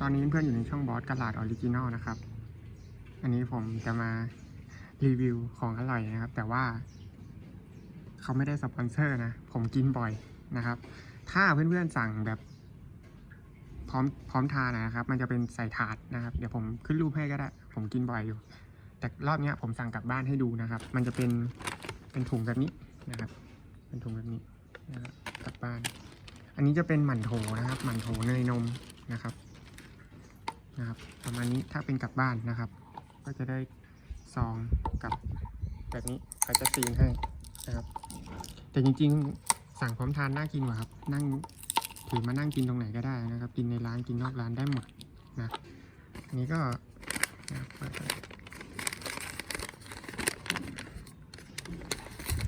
ตอนนี้เพื่อนอยู่ในช่องบอสกลาดออริจินอลนะครับ อันนี้ผมจะมารีวิวของอร่อยนะครับ แต่ว่า เขาไม่ได้สปอนเซอร์นะ ผมกินบ่อยนะครับ ถ้าเพื่อนๆสั่งแบบ พร้อมพร้อมทานนะครับ มันจะเป็นใส่ถาดนะครับ เดี๋ยวผมขึ้นรูปให้ก็ได้ ผมกินบ่อยอยู่ แต่รอบนี้ผมสั่งกลับบ้านให้ดูนะครับ มันจะเป็นเป็นถุงแบบนี้นะครับ เป็นถุงแบบนี้นะครับกลับบ้าน อันนี้จะเป็นหมั่นโถนะครับ หมั่นโถเนยนมนะครับ นะครับ ประมาณนี้ถ้าเป็นกลับบ้านนะครับ ก็จะได้ซองกับแบบนี้เขาจะซีนให้นะครับ แต่จริงๆสั่งพร้อมทานน่ากินกว่าครับ นั่งถือมานั่งกินตรงไหนก็ได้นะครับ กินในร้านกินนอกร้านได้หมดนะนี้ก็นะครับเปิดเลย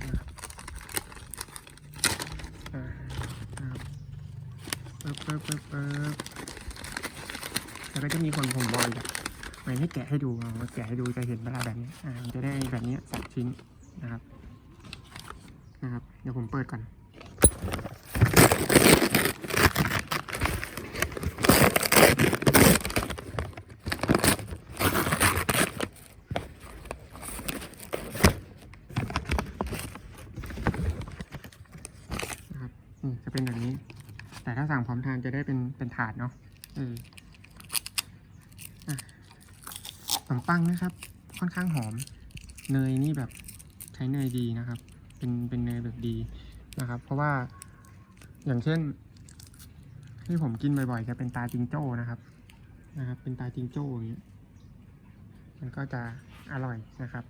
นะครับบเปิบเปิบเปิบบ แล้วก็จะมีคนผมบอยอะไม่ให้แกะให้ดูมาแกะให้ดูจะเห็นเวลาแบบนี้อ่าจะได้แบบนี้สองชิ้นนะครับนะครับเดี๋ยวผมเปิดก่อนนะครับนี่จะเป็นแบบนี้ แต่ถ้าสั่งพร้อมทานจะได้เป็นเป็นถาดเนาะเอออะขน มปังนะครับ ค่อนข้างหอม เนยนี่แบบใช้เนยดีนะครับ เป็นเป็นเนยแบบดีนะครับ เพราะว่าอย่างเช่น ที่ผมกินบ่อยๆ จะเป็นตาจิงโจ้นะครับนะครับ เป็นตาจิงโจ้อย่างนี้ยมันก็จะอร่อยนะครับ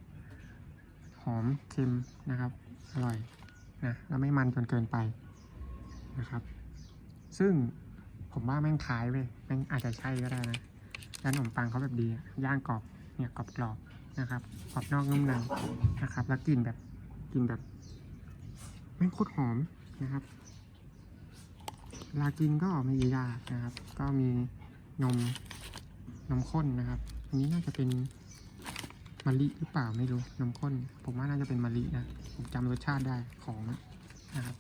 หอมเค็มนะครับ อร่อยนะแล้วไม่มันจนเกินไปนะครับ ซึ่งผมว่าแม่งคล้ายเว้ยแม่งอาจจะใช่ก็ได้นะ แล้วขนมปังเขาแบบดีย่างกรอบเนี่ยกรอบกรอบๆนะครับกรอบนอกนุ่มในนะครับ แล้วกลิ่นแบบกลิ่นแบบแม่โคตรหอมนะครับลากินก็ไม่ยากนะครับ ก็มีนมนมข้นนะครับ อันนี้น่าจะเป็นมะลิหรือเปล่าไม่รู้นมข้น ผมว่าน่าจะเป็นมะลินะผมจำรสชาติได้ของนะครับ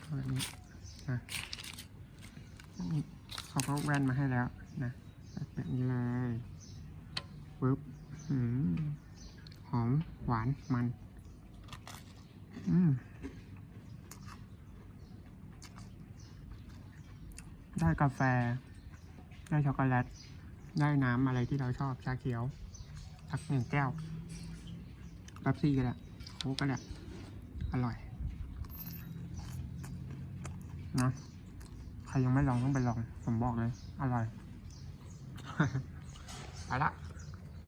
เอาแบบนี้นะเขาก็แว่นมาให้แล้ว นะแบบนี้เลยปึ๊บอืมหอมหวานมัน อืมได้กาแฟ ได้ช็อกโกแลต ได้น้ำอะไรที่เราชอบ ชาเขียวสักหนึ่งแก้วแป๊บซี่ก็ได้โค้กก็ได้ อร่อย นะ ใครยังไม่ลองต้องไปลอง ผมบอกเลย อร่อย ไปละ